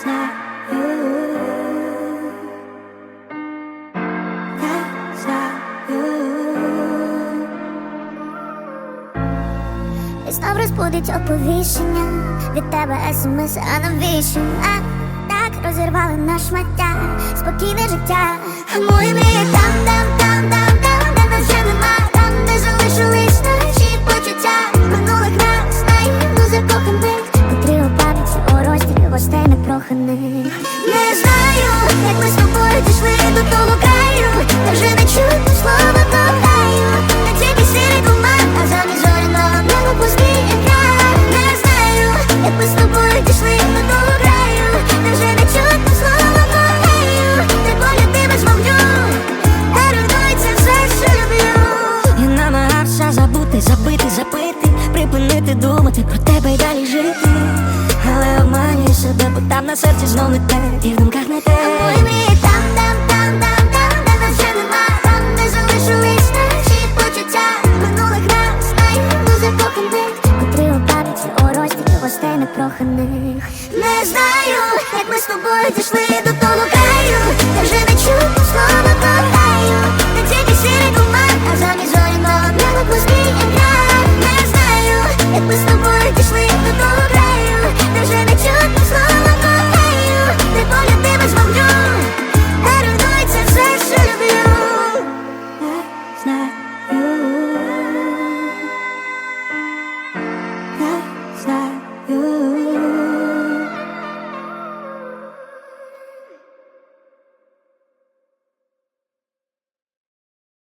знов розбудить оповіщення від тебе смс, а навіщо? А так розірвали на шмаття спокійне життя. Мої мрії гостей. Не знаю, як ми з тобою дійшли до того краю, де вже не чути слова кохаю. Не тільки сірий туман, а замість зоряного неба пустий екран. Не знаю, як ми з тобою дійшли до того краю, де вже не чути слова кохаю. Де погляд ти без вогню, де руйнується все, що люблю. Я намагався забути, забити, запити, припинити думати про тебе й далі жити. Бо там на серці знов не те, і в думках не те. Мої мрії там, там, там, там, там, де нас вже нема, там, де залишились наші почуття. Минулих нас наївно закоханих, котрі пам'яті у розділі гостей непроханих. Не знаю, як ми з тобою дійшли до того краю, Я вже не чути